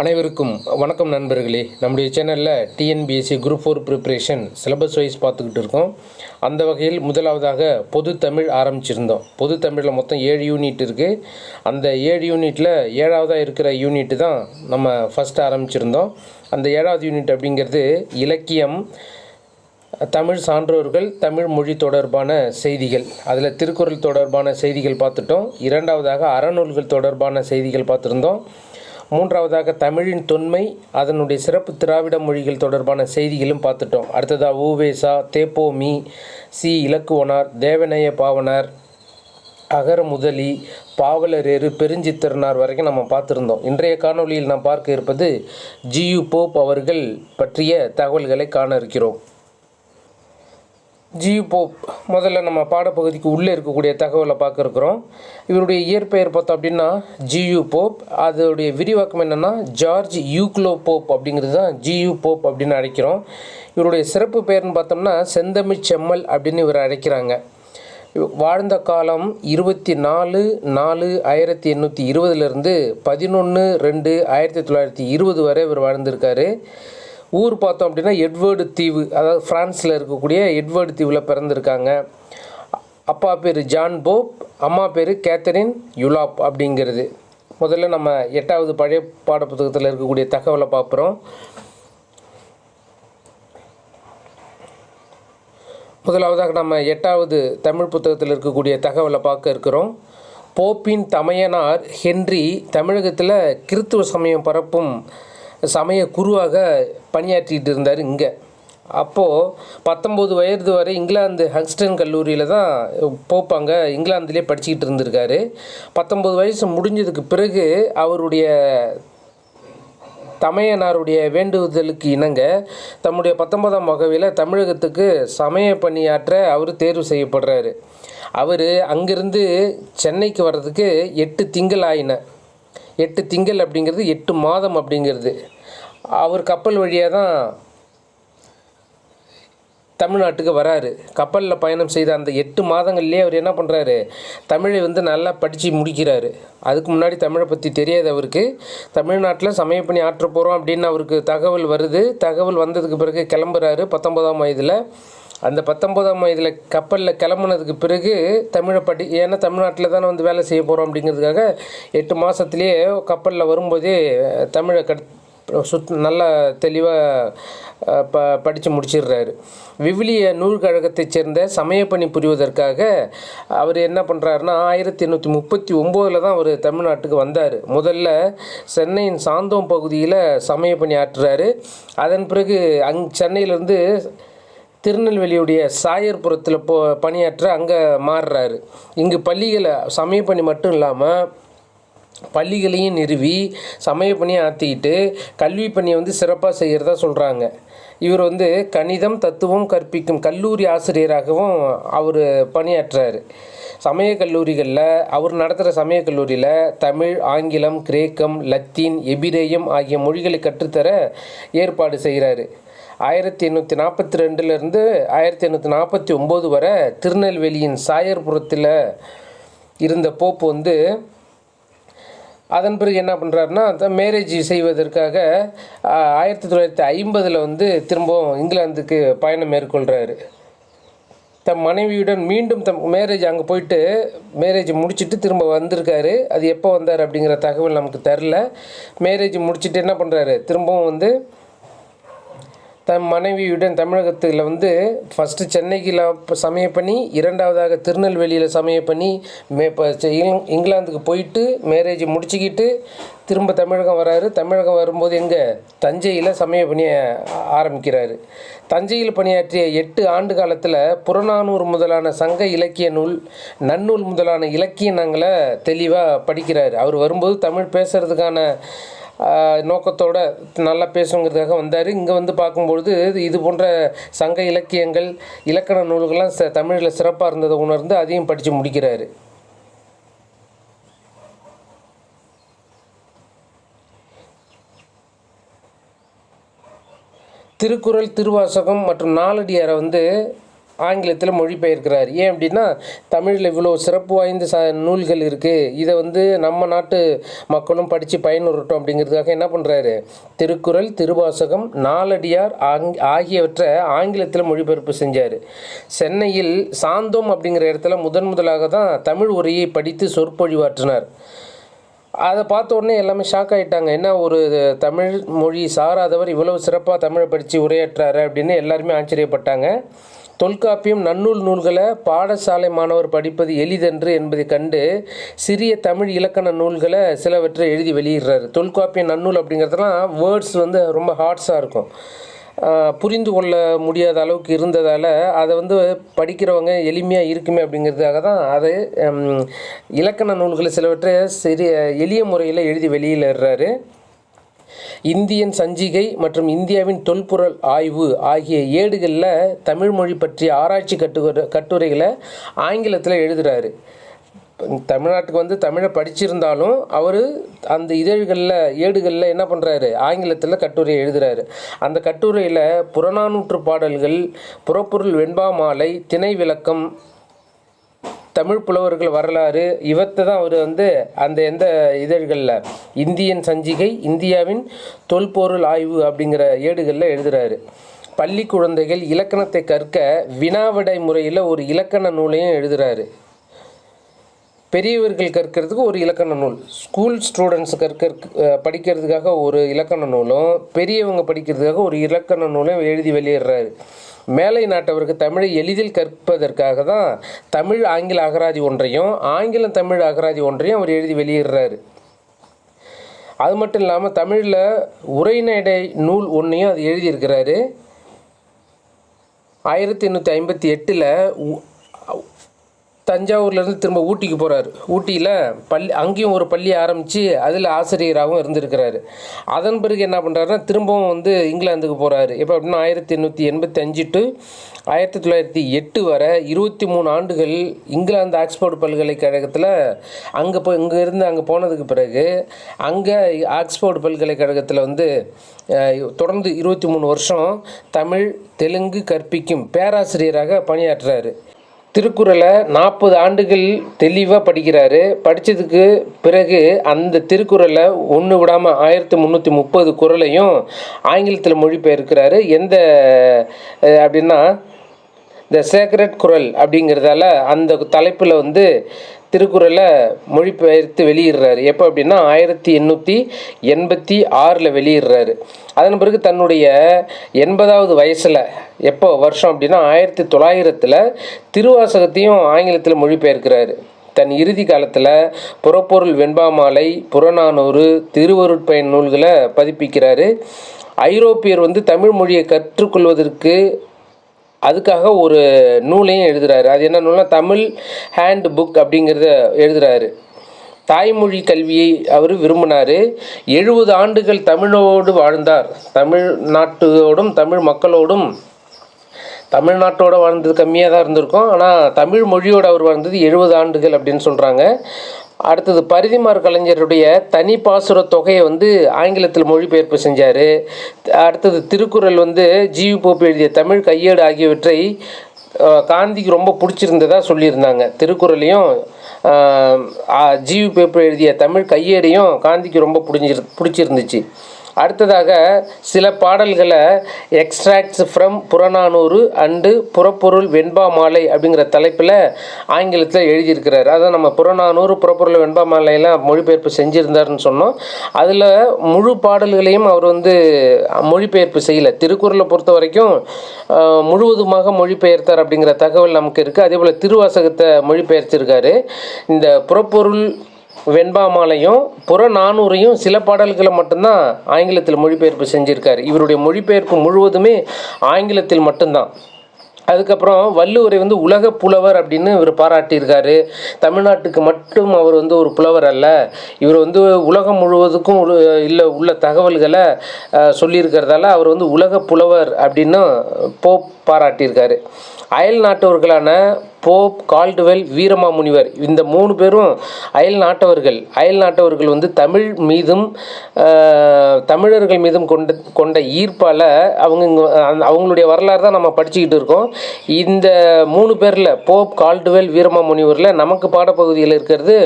அனைவருக்கும் வணக்கம் நண்பர்களே. நம்முடைய சேனலில் TNPSC group four preparation syllabus wise பார்த்துக்கிட்டு இருக்கோம். அந்த வகையில் முதலாவதாக பொது தமிழ் ஆரம்பிச்சிருந்தோம். பொது தமிழில் மொத்தம் ஏழு யூனிட் இருக்குது அந்த ஏழு யூனிட்டில் ஏழாவதாக இருக்கிற யூனிட் தான் நம்ம ஃபஸ்ட் ஆரம்பிச்சிருந்தோம். அந்த ஏழாவது யூனிட் அப்படிங்கிறது இலக்கியம் தமிழ் சான்றோர்கள் தமிழ் மொழி தொடர்பான செய்திகள். அதில் திருக்குறள் தொடர்பான செய்திகள் பார்த்துட்டோம். இரண்டாவதாக அறநூல்கள் தொடர்பான செய்திகள் பார்த்துருந்தோம். மூன்றாவதாக தமிழின் தொன்மை அதனுடைய சிறப்பு திராவிட மொழிகள் தொடர்பான செய்திகளும் பார்த்துட்டோம். அடுத்ததாக ஊவேசா தேப்போமி சி இலக்குவனார் தேவநேய பாவனார் அகர முதலி பாவலரேறு பெருஞ்சித்திரனார் வரைக்கும் நம்ம பார்த்துருந்தோம். இன்றைய காணொளியில் நாம் பார்க்க இருப்பது ஜியு போப் அவர்கள் பற்றிய தகவல்களை காண இருக்கிறோம். ஜியு போப் முதல்ல நம்ம பாடப்பகுதிக்கு உள்ளே இருக்கக்கூடிய தகவலை பார்க்குறோம். இவருடைய இயற்பெயர் பார்த்தோம் அப்படின்னா ஜியு போப். அதோடைய விரிவாக்கம் என்னென்னா ஜார்ஜ் யூக்லோ போப் அப்படிங்கிறது தான் ஜியு போப் அப்படின்னு அழைக்கிறோம். இவருடைய சிறப்பு பெயர்னு பார்த்தோம்னா செந்தமிழ் செம்மல் அப்படின்னு இவர் அழைக்கிறாங்க. வாழ்ந்த காலம் இருபத்தி நாலு நாலு ஆயிரத்தி எண்ணூற்றி இருபதுலேருந்து பதினொன்று ரெண்டு ஆயிரத்தி தொள்ளாயிரத்தி இருபது வரை இவர் வாழ்ந்திருக்காரு. ஊர் பார்த்தோம் அப்படின்னா எட்வர்டு தீவு அதாவது ஃப்ரான்ஸில் இருக்கக்கூடிய எட்வர்டு தீவில் பிறந்திருக்காங்க. அப்பா பேர் ஜான் போப் அம்மா பேர் கேத்தரின் யுலாப் அப்படிங்கிறது. முதல்ல நம்ம எட்டாவது பழைய பாடப்புத்தகத்தில் இருக்கக்கூடிய தகவலை பார்க்குறோம் முதலாவதாக நம்ம எட்டாவது தமிழ் புத்தகத்தில் இருக்கக்கூடிய தகவலை பார்க்க இருக்கிறோம். போப்பின் தமையனார் ஹென்றி தமிழகத்தில் கிறித்துவ சமயம் பரப்பும் சமய குருவாக பணியாற்றிட்டு இருந்தார் இங்கே. அப்போது பத்தொம்போது வயது வரை இங்கிலாந்து ஹங்ஸ்டன் கல்லூரியில் தான் போப்பாங்க. இங்கிலாந்துலேயே படிச்சுக்கிட்டு இருந்திருக்காரு. பத்தொம்போது வயசு முடிஞ்சதுக்கு பிறகு அவருடைய தமையனாருடைய வேண்டுதலுக்கு இணங்க தம்முடைய பத்தொன்பதாம் வகையில் தமிழகத்துக்கு சமய பணியாற்ற அவர் தேர்வு செய்யப்படுறாரு. அவர் அங்கிருந்து சென்னைக்கு வர்றதுக்கு எட்டு திங்கள் ஆயின. எட்டு திங்கள் அப்படிங்கிறது எட்டு மாதம் அப்படிங்கிறது. அவர் கப்பல் வழியாக தான் தமிழ்நாட்டுக்கு வராரு. கப்பலில் பயணம் செய்த அந்த எட்டு மாதங்கள்லேயே அவர் என்ன பண்ணுறாரு தமிழை வந்து நல்லா படித்து முடிக்கிறாரு. அதுக்கு முன்னாடி தமிழை பற்றி தெரியாது அவருக்கு. தமிழ்நாட்டில் சமயப்பணி ஆற்ற போகிறோம் அப்படின்னு அவருக்கு தகவல் வருது. தகவல் வந்ததுக்கு பிறகு கிளம்புறாரு பத்தொன்பதாம் வயதில். அந்த பத்தொம்போதாம் வயதில் கப்பலில் கிளம்புனதுக்கு பிறகு தமிழை படி ஏன்னா தமிழ்நாட்டில் தானே வந்து வேலை செய்ய போகிறோம் அப்படிங்கிறதுக்காக எட்டு மாதத்துலேயே கப்பலில் வரும்போதே தமிழை கட் சுத் நல்லா தெளிவாக ப படித்து முடிச்சிடுறாரு. விவிலிய நூல்கழகத்தைச் சேர்ந்த சமயப்பணி புரிவதற்காக அவர் என்ன பண்ணுறாருன்னா ஆயிரத்தி எண்ணூற்றி முப்பத்தி ஒம்போதில் தான் அவர் தமிழ்நாட்டுக்கு வந்தார். முதல்ல சென்னையின் சாந்தோம் பகுதியில் சமயப்பணி ஆற்றுறாரு. அதன் பிறகு அங் சென்னையிலேருந்து திருநெல்வேலியுடைய சாயர்புரத்தில் போ பணியாற்ற அங்கே மாறுறாரு. இங்கு பள்ளிகளை சமய பணி மட்டும் இல்லாமல் பள்ளிகளையும் நிறுவி சமய பணியை ஆற்றிக்கிட்டு கல்வி பணியை வந்து சிறப்பாக செய்கிறதா சொல்கிறாங்க இவர் வந்து கணிதம் தத்துவம் கற்பிக்கும் கல்லூரி ஆசிரியராகவும் அவர் பணியாற்றுறாரு சமய கல்லூரிகளில் அவர் நடத்துகிற சமய கல்லூரியில் தமிழ் ஆங்கிலம் கிரேக்கம் லத்தீன் எபிரேயம் ஆகிய மொழிகளை கற்றுத்தர ஏற்பாடு செய்கிறாரு ஆயிரத்தி எண்ணூற்றி நாற்பத்தி ரெண்டுலேருந்து ஆயிரத்தி எண்ணூற்றி நாற்பத்தி ஒம்பது வரை திருநெல்வேலியின் சாயர்புரத்தில் இருந்த போப்பு வந்து அதன் பிறகு என்ன பண்ணுறாருன்னா மேரேஜ் செய்வதற்காக ஆயிரத்தி தொள்ளாயிரத்தி ஐம்பதில் வந்து திரும்பவும் இங்கிலாந்துக்கு பயணம் மேற்கொள்கிறாரு தம் மனைவியுடன் மீண்டும் தம் மேரேஜ் அங்கே போயிட்டு மேரேஜ் முடிச்சுட்டு திரும்ப வந்திருக்காரு. அது எப்போ வந்தார் அப்படிங்கிற தகவல் நமக்கு தெரில மேரேஜ் முடிச்சுட்டு என்ன பண்ணுறாரு திரும்பவும் வந்து தன் மனைவியுடன் தமிழகத்தில் வந்து ஃபஸ்ட்டு சென்னையில் சமய பண்ணி இரண்டாவதாக திருநெல்வேலியில் சமய பண்ணி மே இங்கிலாந்துக்கு போயிட்டு மேரேஜ் முடிச்சுக்கிட்டு திரும்ப தமிழகம் வராரு. தமிழகம் வரும்போது எங்கே? தஞ்சையில் சமய பணியை ஆரம்பிக்கிறார். தஞ்சையில் பணியாற்றிய எட்டு ஆண்டு காலத்தில் புறநானூறு முதலான சங்க இலக்கிய நூல் நன்னூல் முதலான இலக்கியங்களை தெளிவாக படிக்கிறார். அவர் வரும்போது தமிழ் பேசுகிறதுக்கான நோக்கத்தோடு நல்லா பேசுங்கிறதுக்காக வந்தார். இங்கே வந்து பார்க்கும்பொழுது இது போன்ற சங்க இலக்கியங்கள் இலக்கண நூல்கள்லாம் ச தமிழில் சிறப்பாக இருந்ததை உணர்ந்து அதையும் படித்து முடிக்கிறாரு. திருக்குறள் திருவாசகம் மற்றும் நாலடியாரை வந்து ஆங்கிலத்தில் மொழிபெயர்க்கிறார். ஏன் அப்படின்னா தமிழில் இவ்வளோ சிறப்பு வாய்ந்த ச நூல்கள் இருக்குது இதை வந்து நம்ம நாட்டு மக்களும் படித்து பயனுறட்டும் அப்படிங்கிறதுக்காக என்ன பண்ணுறாரு திருக்குறள் திருவாசகம் நாலடியார் ஆங் ஆகியவற்றை ஆங்கிலத்தில் மொழிபெயர்ப்பு செஞ்சார். சென்னையில் சாந்தோம் அப்படிங்கிற இடத்துல முதன் முதலாக தான் தமிழ் உரையை படித்து சொற்பொழிவாற்றினார். அதை பார்த்த உடனே எல்லாமே ஷாக் ஆகிட்டாங்க என்ன ஒரு தமிழ் மொழி சாராதவர் இவ்வளவு சிறப்பாக தமிழை படித்து உரையாற்றாரு அப்படின்னு எல்லாருமே ஆச்சரியப்பட்டாங்க. தொல்காப்பியம் நன்னூல் நூல்களை பாடசாலை மாணவர் படிப்பது எளிதன்று என்பதை கண்டு சிறிய தமிழ் இலக்கண நூல்களை சிலவற்றை எழுதி வெளியிடுறாரு. தொல்காப்பியம் நன்னூல் அப்படிங்கிறதுலாம் வேர்ட்ஸ் வந்து ரொம்ப ஹார்ட்ஸாக இருக்கும். புரிந்து கொள்ள முடியாத அளவுக்கு இருந்ததால் அதை வந்து படிக்கிறவங்க எளிமையாக இருக்குமே அப்படிங்கிறதுக்காக தான் அது இலக்கண நூல்களை சிலவற்றை சிறிய எளிய முறையில் எழுதி வெளியிடுறாரு. இந்தியன் சஞ்சிகை மற்றும் இந்தியாவின் தொல்பொருள் ஆய்வு ஆகிய ஏடுகளில் தமிழ் மொழி பற்றிய ஆராய்ச்சி கட்டுரை கட்டுரைகளை ஆங்கிலத்தில் எழுதுகிறாரு தமிழ்நாட்டுக்கு வந்து தமிழை படிச்சிருந்தாலும் அவர் அந்த இதழ்களில் ஏடுகளில் என்ன பண்ணுறாரு ஆங்கிலத்தில் கட்டுரை எழுதுகிறாரு அந்த கட்டுரையில் புறநானூற்று பாடல்கள் புறப்பொருள் வெண்பா மாலை திணை விளக்கம் தமிழ் புலவர்கள் வரலாறு இவத்தை தான் அவர் வந்து அந்த எந்த இதழ்களில் இந்தியன் சஞ்சிகை இந்தியாவின் தொல்பொருள் ஆய்வு அப்படிங்கிற ஏடுகளில் எழுதுறாரு. பள்ளி குழந்தைகள் இலக்கணத்தை கற்க வினாவிடை முறையில் ஒரு இலக்கண நூலையும் எழுதுறாரு. பெரியவர்கள் கற்கிறதுக்கு ஒரு இலக்கண நூல். ஸ்கூல் ஸ்டூடெண்ட்ஸ் கற்க படிக்கிறதுக்காக ஒரு இலக்கண நூலும் பெரியவங்க படிக்கிறதுக்காக ஒரு இலக்கண நூலும் எழுதி வெளியிடுறாரு. மேலை நாட்டவருக்கு தமிழை எளிதில் கற்பதற்காக தான் தமிழ் ஆங்கில அகராதி ஒன்றையும் ஆங்கிலம் தமிழ் அகராதி ஒன்றையும் அவர் எழுதி வெளியிடுறாரு. அது மட்டும் இல்லாமல் தமிழில் உரைநடை நூல் ஒன்றையும் அது எழுதியிருக்கிறாரு. ஆயிரத்தி எண்ணூற்றி ஐம்பத்தி எட்டில் தஞ்சாவூர்லேருந்து திரும்ப ஊட்டிக்கு போகிறாரு ஊட்டியில் பள்ளி அங்கேயும் ஒரு பள்ளி ஆரம்பித்து அதில் ஆசிரியராகவும் இருந்திருக்கிறாரு. அதன் பிறகு என்ன பண்ணுறாருன்னா திரும்பவும் வந்து இங்கிலாந்துக்கு போகிறாரு எப்போ அப்படின்னா ஆயிரத்தி எண்ணூற்றி எண்பத்தி அஞ்சு டு ஆயிரத்தி தொள்ளாயிரத்தி எட்டு வரை இருபத்தி மூணு ஆண்டுகள் இங்கிலாந்து ஆக்ஸ்போர்ட் பல்கலைக்கழகத்தில் அங்கே போய் இங்கே இருந்து அங்கே போனதுக்கு பிறகு அங்கே ஆக்ஸ்போர்ட் பல்கலைக்கழகத்தில் வந்து தொடர்ந்து இருபத்தி மூணு வருஷம் தமிழ் தெலுங்கு கற்பிக்கும் பேராசிரியராக பணியாற்றுறாரு திருக்குறளை நாற்பது ஆண்டுகள் தெளிவாக படிக்கிறாரு. படித்ததுக்கு பிறகு அந்த திருக்குறளை ஒன்று விடாமல் ஆயிரத்தி முந்நூற்றி முப்பது குறளையும் ஆங்கிலத்தில் மொழிபெயர்க்கிறாரு. எந்த அப்படின்னா த சேக்ரெட் குரல் அப்படிங்கிறதால அந்த தலைப்பில் வந்து திருக்குறளை மொழிபெயர்த்து வெளியிடுறாரு. எப்போ அப்படின்னா ஆயிரத்தி எண்ணூற்றி எண்பத்தி ஆறில் வெளியிடுறாரு. அதன் பிறகு தன்னுடைய எண்பதாவது வயசில் எப்போ வருஷம் அப்படின்னா ஆயிரத்தி தொள்ளாயிரத்தில் திருவாசகத்தையும் ஆங்கிலத்தில் மொழிபெயர்க்கிறாரு. தன் இறுதி காலத்தில் புறப்பொருள் வெண்பாமாலை புறநானூறு திருவருட்பயன் நூல்களை பதிப்பிக்கிறாரு. ஐரோப்பியர் வந்து தமிழ் மொழியை கற்றுக்கொள்வதற்கு அதுக்காக ஒரு நூலையும் எழுதுகிறாரு அது என்ன நூல்னா தமிழ் ஹேண்ட் புக் அப்படிங்கிறத எழுதுகிறாரு தாய்மொழி கல்வியை அவர் விரும்பினார். எழுபது ஆண்டுகள் தமிழோடு வாழ்ந்தார். தமிழ்நாட்டோடும் தமிழ் மக்களோடும் தமிழ்நாட்டோட வாழ்ந்தது கம்மியாக தான் இருந்திருக்கும். ஆனால் தமிழ் மொழியோடு அவர் வாழ்ந்தது எழுபது ஆண்டுகள் அப்படின்னு சொல்கிறாங்க அடுத்தது பரிதிமார் கலைஞருடைய தனி பாசுர தொகையை வந்து ஆங்கிலத்தில் மொழிபெயர்ப்பு செஞ்சார். அடுத்தது திருக்குறள் வந்து ஜிவி போப்பு எழுதிய தமிழ் கையேடு ஆகியவற்றை காந்திக்கு ரொம்ப பிடிச்சிருந்ததாக சொல்லியிருந்தாங்க. திருக்குறளையும் ஜிவி பேப்பர் எழுதிய தமிழ் கையேடையும் காந்திக்கு ரொம்ப பிடிஞ்சிரு பிடிச்சிருந்துச்சு. அடுத்ததாக சில பாடல்களை எக்ஸ்ட்ராக்ட்ஸ் ஃப்ரம் புறநானூறு அண்டு புறப்பொருள் வெண்பா மாலை அப்படிங்கிற தலைப்பில் ஆங்கிலத்தில் எழுதியிருக்கிறார். அதான் நம்ம புறநானூறு புறப்பொருள் வெண்பா மாலையெல்லாம் மொழிபெயர்ப்பு செஞ்சுருந்தாருன்னு சொன்னோம். அதில் முழு பாடல்களையும் அவர் வந்து மொழிபெயர்ப்பு செய்யலை. திருக்குறளை பொறுத்த வரைக்கும் முழுவதுமாக மொழிபெயர்த்தார் அப்படிங்கிற தகவல் நமக்கு இருக்குது. அதே போல் திருவாசகத்தை மொழிபெயர்த்திருக்காரு. இந்த புறப்பொருள் வெண்பாமாலையும் புறநானூறையும் சில பாடல்களை மட்டும்தான் ஆங்கிலத்தில் மொழிபெயர்ப்பு செஞ்சுருக்கார். இவருடைய மொழிபெயர்ப்பு முழுவதுமே ஆங்கிலத்தில் மட்டும்தான். அதுக்கப்புறம் வள்ளுவரை வந்து உலக புலவர் அப்படின்னு இவர் பாராட்டியிருக்காரு. தமிழ்நாட்டுக்கு மட்டும் அவர் வந்து ஒரு புலவர் அல்ல. இவர் வந்து உலகம் முழுவதுக்கும் இல்லை உள்ள தகவல்களை சொல்லியிருக்கிறதால அவர் வந்து உலக புலவர் அப்படின்னு போப் பாராட்டியிருக்காரு. அயல் நாட்டவர்களான போப் கால்டுவெல் வீரமாமுனிவர் இந்த மூணு பேரும் அயல் நாட்டவர்கள். அயல் நாட்டவர்கள் வந்து தமிழ் மீதும் தமிழர்கள் மீதும் கொண்ட கொண்ட ஈர்ப்பால் அவங்க அவங்களுடைய வரலாறு தான் நம்ம படிச்சுக்கிட்டு இருக்கோம். இந்த மூணு பேரில் போப் கால்டுவெல் வீரமாமுனிவரில் நமக்கு பாடப்பகுதியில் இருக்கிறது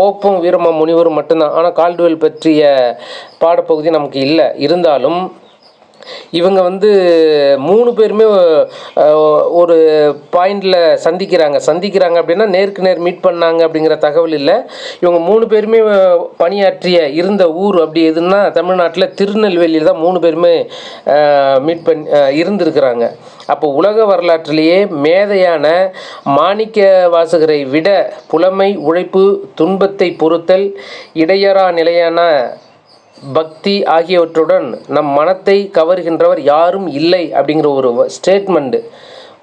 போப்பும் வீரமாமுனிவரும் மட்டும்தான். ஆனால் கால்டுவெல் பற்றிய பாடப்பகுதி நமக்கு இல்லை. இருந்தாலும் இவங்க வந்து மூணு பேருமே ஒரு பாயிண்டில் சந்திக்கிறாங்க. சந்திக்கிறாங்க அப்படின்னா நேருக்கு நேர் மீட் பண்ணாங்க அப்படிங்கிற தகவல் இல்லை. இவங்க மூணு பேருமே பணியாற்றிய இருந்த ஊர் அப்படி எதுன்னா தமிழ்நாட்டில் திருநெல்வேலியில் தான் மூணு பேருமே மீட் பண்ணி இருந்திருக்கிறாங்க. அப்போ உலக வரலாற்றிலேயே மேதையான மாணிக்க வாசகரை விட புலமை உழைப்பு துன்பத்தை பொறுத்தல் இடையறா நிலையான பக்தி ஆகியவற்றுடன் நம் மனத்தை கவர்கின்றவர் யாரும் இல்லை அப்படிங்கிற ஒரு ஸ்டேட்மெண்ட்டு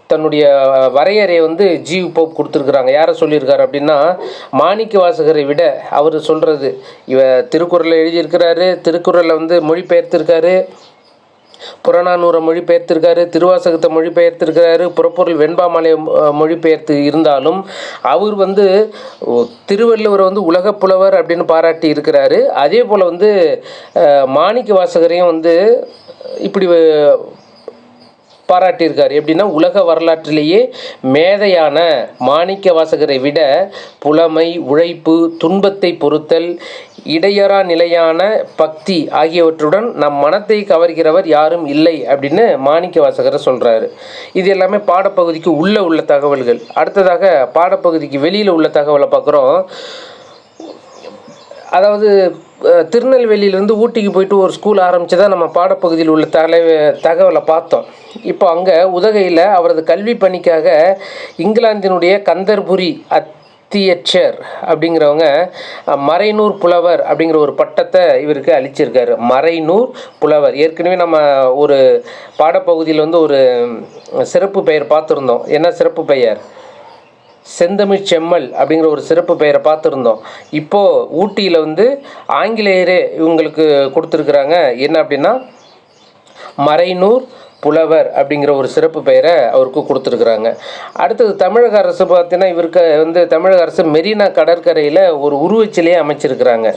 தன்னுடைய வரையறையை வந்து ஜீவ் போப் கொடுத்துருக்குறாங்க. யாரை சொல்லியிருக்காரு அப்படின்னா மாணிக்க வாசகரை விட அவர் சொல்கிறது இவ திருக்குறளை எழுதியிருக்கிறாரு திருக்குறளை வந்து மொழிபெயர்த்திருக்காரு. புறநானூரை மொழிபெயர்த்திருக்காரு திருவாசகத்தை மொழிபெயர்த்திருக்கிறாரு புறப்பொருள் வெண்பாமலை மொழிபெயர்த்து இருந்தாலும் அவர் வந்து திருவள்ளுவர் திருவள்ளுவரை வந்து உலக புலவர் அப்படின்னு பாராட்டி இருக்கிறாரு. அதே போல் வந்து மாணிக்க வாசகரையும் வந்து இப்படி பாராட்டியிருக்காரு பாராட்டியிருக்கார். எப்படின்னா உலக வரலாற்றிலேயே மேதையான மாணிக்க வாசகரை விட புலமை உழைப்பு துன்பத்தை பொறுத்தல் இடையறா நிலையான பக்தி ஆகியவற்றுடன் நம் மனத்தை கவர்கிறவர் யாரும் இல்லை அப்படின்னு மாணிக்க வாசகர் சொல்கிறாரு இது எல்லாமே பாடப்பகுதிக்கு உள்ளே உள்ள தகவல்கள். அடுத்ததாக பாடப்பகுதிக்கு வெளியில் உள்ள தகவலை பார்க்குறோம். அதாவது திருநெல்வேலியிலேருந்து ஊட்டிக்கு போயிட்டு ஒரு ஸ்கூல் ஆரம்பித்து தான் நம்ம பாடப்பகுதியில் உள்ள தலை தகவலை பார்த்தோம். இப்போ அங்கே உதகையில் அவரது கல்வி பணிக்காக இங்கிலாந்தினுடைய கந்தர்புரி அத் அத்தியட்சர் அப்படிங்கிறவங்க மறைநூர் புலவர் அப்படிங்கிற ஒரு பட்டத்தை இவருக்கு அளிச்சிருக்காரு. மறைநூர் புலவர். ஏற்கனவே நம்ம ஒரு பாடப்பகுதியில் வந்து ஒரு சிறப்பு பெயர் பார்த்துருந்தோம். என்ன சிறப்பு பெயர்? செந்தமிழ் செம்மல் அப்படிங்கிற ஒரு சிறப்பு பெயரை பார்த்துருந்தோம். இப்போது ஊட்டியில் வந்து ஆங்கிலேயரே இவங்களுக்கு கொடுத்துருக்குறாங்க. என்ன அப்படின்னா மறைநூர் புலவர் அப்படிங்கிற ஒரு சிறப்பு பெயரை அவருக்கு கொடுத்துருக்குறாங்க. அடுத்தது தமிழக அரசு பார்த்தீங்கன்னா இவருக்கு வந்து தமிழக அரசு மெரினா கடற்கரையில் ஒரு உருவச்சிலையை அமைச்சிருக்கிறாங்க.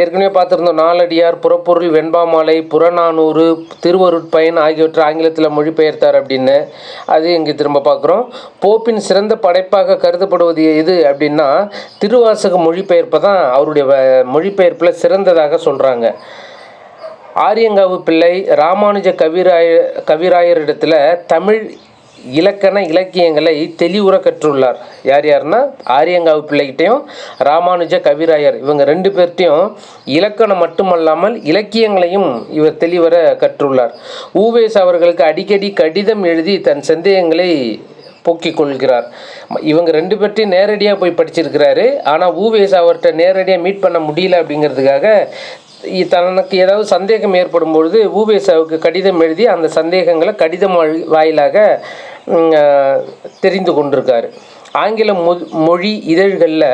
ஏற்கனவே பார்த்துருந்தோம் நாலடியார் புறப்பொருள் வெண்பாமாலை புறநானூறு திருவருட்பயன் ஆகியவற்றை ஆங்கிலத்தில் மொழிபெயர்த்தார் அப்படின்னு அது இங்கே திரும்ப பார்க்குறோம். போப்பின் சிறந்த படைப்பாக கருதப்படுவது எது அப்படின்னா திருவாசக மொழிபெயர்ப்பை தான் அவருடைய மொழிபெயர்ப்பில் சிறந்ததாக சொல்கிறாங்க ஆரியங்காவு பிள்ளை ராமானுஜ கவிராய கவிராயரிடத்தில் தமிழ் இலக்கண இலக்கியங்களை தெளிவுற கற்றுள்ளார். யார் யாருன்னா ஆரியங்காவு பிள்ளைகிட்டையும் ராமானுஜ கவிராயர். இவங்க ரெண்டு பேர்ட்டையும் இலக்கணம் மட்டுமல்லாமல் இலக்கியங்களையும் இவர் தெளிவர கற்றுள்ளார். ஊவேஸ் அவர்களுக்கு அடிக்கடி கடிதம் எழுதி தன் சந்தேகங்களை போக்கிக் கொள்கிறார். இவங்க ரெண்டு பேர்ட்டையும் நேரடியாக போய் படிச்சிருக்கிறாரு. ஆனால் ஊவேஸ் அவர்கிட்ட நேரடியாக மீட் பண்ண முடியல அப்படிங்கிறதுக்காக தனக்கு ஏதாவது சந்தேகம் ஏற்படும் பொழுது ஊபேசாவுக்கு கடிதம் எழுதி அந்த சந்தேகங்களை கடிதம் வாயிலாக தெரிந்து கொண்டிருக்கார். ஆங்கில மொ மொழி இதழ்களில்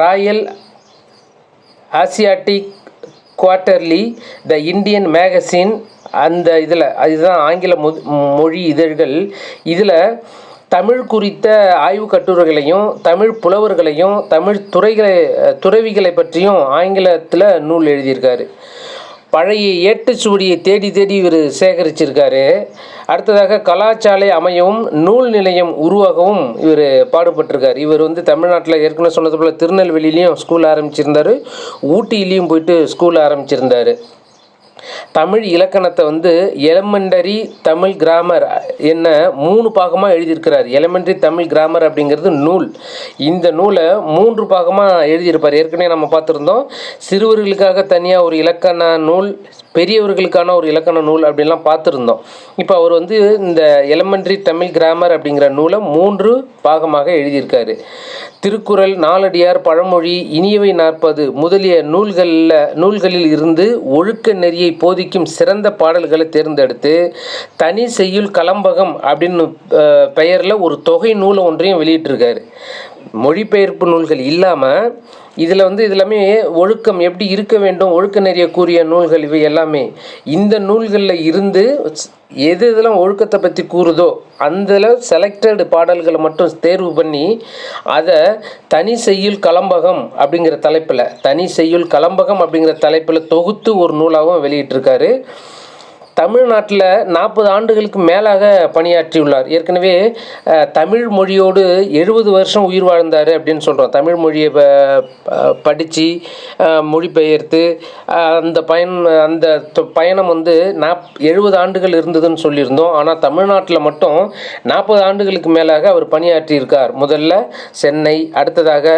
Royal Asiatic Quarterly the Indian magazine அந்த இதில் அதுதான் ஆங்கில மொழி இதழ்கள். இதில் தமிழ் குறித்த ஆய்வு கட்டுரைகளையும் தமிழ் புலவர்களையும் தமிழ் துறைகளை துறவிகளை பற்றியும் ஆங்கிலத்தில் நூல் எழுதியிருக்காரு. பழைய ஏட்டுச்சுவடியை தேடி தேடி இவர் சேகரிச்சிருக்காரு. அடுத்ததாக கலாச்சாலை அமையவும் நூல் நிலையம் உருவாகவும் இவர் பாடுபட்டிருக்கார். இவர் வந்து தமிழ்நாட்டில் ஏற்கனவே சொன்னது போல் திருநெல்வேலியிலையும் ஸ்கூல் ஆரம்பிச்சிருந்தாரு. ஊட்டியிலையும் போயிட்டு ஸ்கூல் ஆரம்பிச்சிருந்தார். தமிழ் இலக்கணத்தை வந்து எலமெண்டரி தமிழ் கிராமர் என்ன மூணு பாகமாக எழுதியிருக்கிறார். எலமெண்டரி தமிழ் கிராமர் அப்படிங்கிறது நூல். இந்த நூலை மூன்று பாகமாக எழுதியிருப்பார். ஏற்கனவே நம்ம பார்த்துருந்தோம். சிறுவர்களுக்காக தனியாக ஒரு இலக்கண நூல் பெரியவர்களுக்கான ஒரு இலக்கண நூல் அப்படின்லாம் பார்த்துருந்தோம். இப்போ அவர் வந்து இந்த எலமெண்டரி தமிழ் கிராமர் அப்படிங்கிற நூலை மூன்று பாகமாக எழுதியிருக்காரு. திருக்குறள் நாலடியார் பழமொழி இனியவை நாற்பது முதலிய நூல்களில் நூல்களில் இருந்து ஒழுக்க நெறியை போதிக்கும் சிறந்த பாடல்களை தேர்ந்தெடுத்து தனி செய்யுள் கலம்பகம் அப்படின்னு பெயரில் ஒரு தொகை நூலை ஒன்றையும் வெளியிட்டிருக்காரு. மொழிபெயர்ப்பு நூல்கள் இல்லாமல் இதில் வந்து இது எல்லாமே ஒழுக்கம் எப்படி இருக்க வேண்டும் ஒழுக்க நெறிய கூறிய நூல்கள் இவை எல்லாமே. இந்த நூல்களில் இருந்து எது இதெல்லாம் ஒழுக்கத்தை பற்றி கூறுதோ அதில் செலக்டடு பாடல்களை மட்டும் தேர்வு பண்ணி அதை தனி செய்யுள் கலம்பகம் அப்படிங்கிற தலைப்பில் தனி செய்யுள் கலம்பகம் அப்படிங்கிற தலைப்பில் தொகுத்து ஒரு நூலாகவும் வெளியிட்டிருக்காரு. தமிழ்நாட்டில் நாற்பது ஆண்டுகளுக்கு மேலாக பணியாற்றியுள்ளார். ஏற்கனவே தமிழ் மொழியோடு எழுபது வருஷம் உயிர் வாழ்ந்தார் அப்படின்னு சொல்கிறோம் தமிழ் மொழியை படித்து மொழிபெயர்த்து அந்த பயன் அந்த தொ- பயணம் வந்து நாப் எழுபது ஆண்டுகள் இருந்ததுன்னு சொல்லியிருந்தோம். ஆனால் தமிழ்நாட்டில் மட்டும் நாற்பது ஆண்டுகளுக்கு மேலாக அவர் பணியாற்றியிருக்கார். முதல்ல சென்னை அடுத்ததாக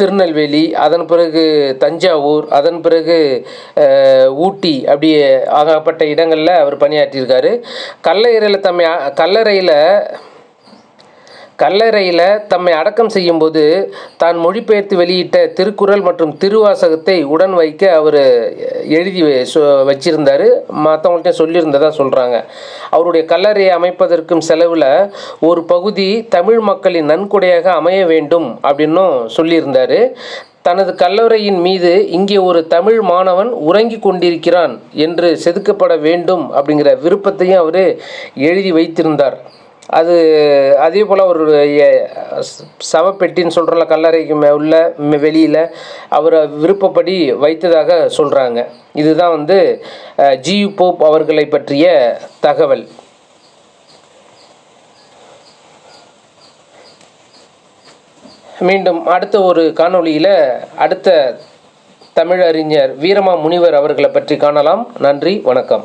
திருநெல்வேலி அதன் பிறகு தஞ்சாவூர் அதன் பிறகு ஊட்டி அப்படியே ஆகப்பட்ட இடங்களில் அவர் பணியாற்றியிருக்காரு. கல்லறையில் தம்மை கல்லறையில் கல்லறையில் தம்மை அடக்கம் செய்யும்போது தான் மொழிபெயர்த்து வெளியிட்ட திருக்குறள் மற்றும் திருவாசகத்தை உடன் வைக்க அவர் எழுதி வை- சொ- மற்றவங்கள்ட்ட சொல்லியிருந்ததா சொல்கிறாங்க அவருடைய கல்லறையை அமைப்பதற்கும் செலவில் ஒரு பகுதி தமிழ் மக்களின் நன்கொடையாக அமைய வேண்டும் அப்படின்னும் சொல்லியிருந்தார். தனது கல்லறையின் மீது இங்கே ஒரு தமிழ் மாணவன் உறங்கிக் கொண்டிருக்கிறான் என்று செதுக்கப்பட வேண்டும் அப்படிங்கிற விருப்பத்தையும் அவர் எழுதி வைத்திருந்தார். அது அதே போல் ஒரு சவப்பெட்டின்னு சொல்கிறல கல்லறைக்கு மே உள்ள வெளியில் அவரை விருப்பப்படி வைத்ததாக சொல்கிறாங்க இதுதான் வந்து ஜி ஜியு போப் அவர்களை பற்றிய தகவல். மீண்டும் அடுத்த ஒரு காணொளியில் அடுத்த தமிழறிஞர் வீரமா முனிவர் அவர்களை பற்றி காணலாம். நன்றி வணக்கம்.